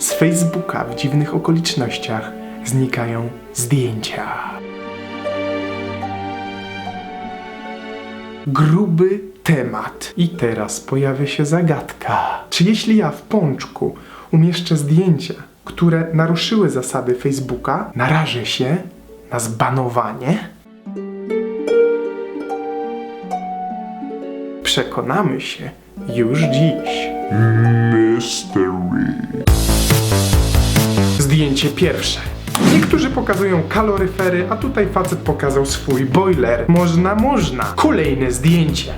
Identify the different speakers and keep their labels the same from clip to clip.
Speaker 1: z Facebooka w dziwnych okolicznościach znikają zdjęcia. Gruby temat. I teraz pojawia się zagadka. Czy jeśli ja w pączku umieszczę zdjęcia, które naruszyły zasady Facebooka, narażę się na zbanowanie? Przekonamy się już dziś. Zdjęcie pierwsze. Niektórzy pokazują kaloryfery, a tutaj facet pokazał swój boiler. Można, można. Kolejne zdjęcie.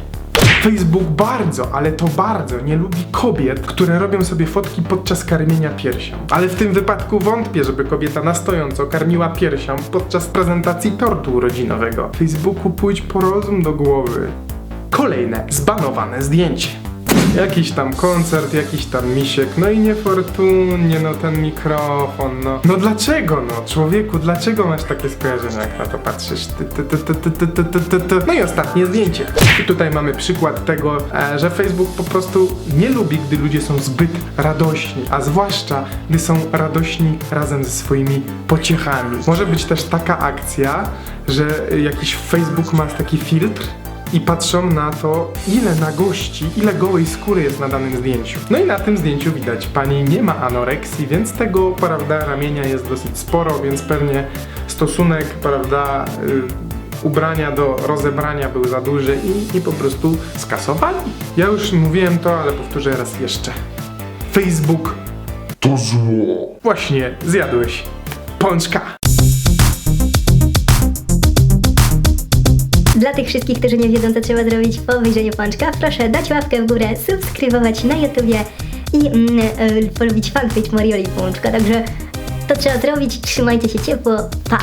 Speaker 1: Facebook bardzo, ale to bardzo nie lubi kobiet, które robią sobie fotki podczas karmienia piersią. Ale w tym wypadku wątpię, żeby kobieta na stojąco karmiła piersią podczas prezentacji tortu urodzinowego. Facebooku pójdź po rozum do głowy. Kolejne zbanowane zdjęcie. Jakiś tam koncert, jakiś tam misiek, no i niefortunnie, no ten mikrofon, no. No dlaczego, no? Człowieku, dlaczego masz takie skojarzenia, jak na to patrzysz? No i ostatnie zdjęcie. I tutaj mamy przykład tego, e, że Facebook po prostu nie lubi, gdy ludzie są zbyt radośni, a zwłaszcza, gdy są radośni razem ze swoimi pociechami. Może być też taka akcja, że jakiś Facebook ma taki filtr, i patrzą na to, ile nagości, ile gołej skóry jest na danym zdjęciu. No i na tym zdjęciu widać, pani nie ma anoreksji, więc tego, prawda, ramienia jest dosyć sporo, więc pewnie stosunek, prawda, y, ubrania do rozebrania był za duży i, i po prostu skasowali. Ja już mówiłem to, ale powtórzę raz jeszcze. Facebook
Speaker 2: To zło.
Speaker 1: właśnie zjadłeś pączka.
Speaker 3: Dla tych wszystkich, którzy nie wiedzą, co trzeba zrobić po wyjrzeniu pączka, proszę dać łapkę w górę, subskrybować na YouTubie i mm, e, polubić fanpage Marioli Pączka. Także to trzeba zrobić. Trzymajcie się ciepło. Pa!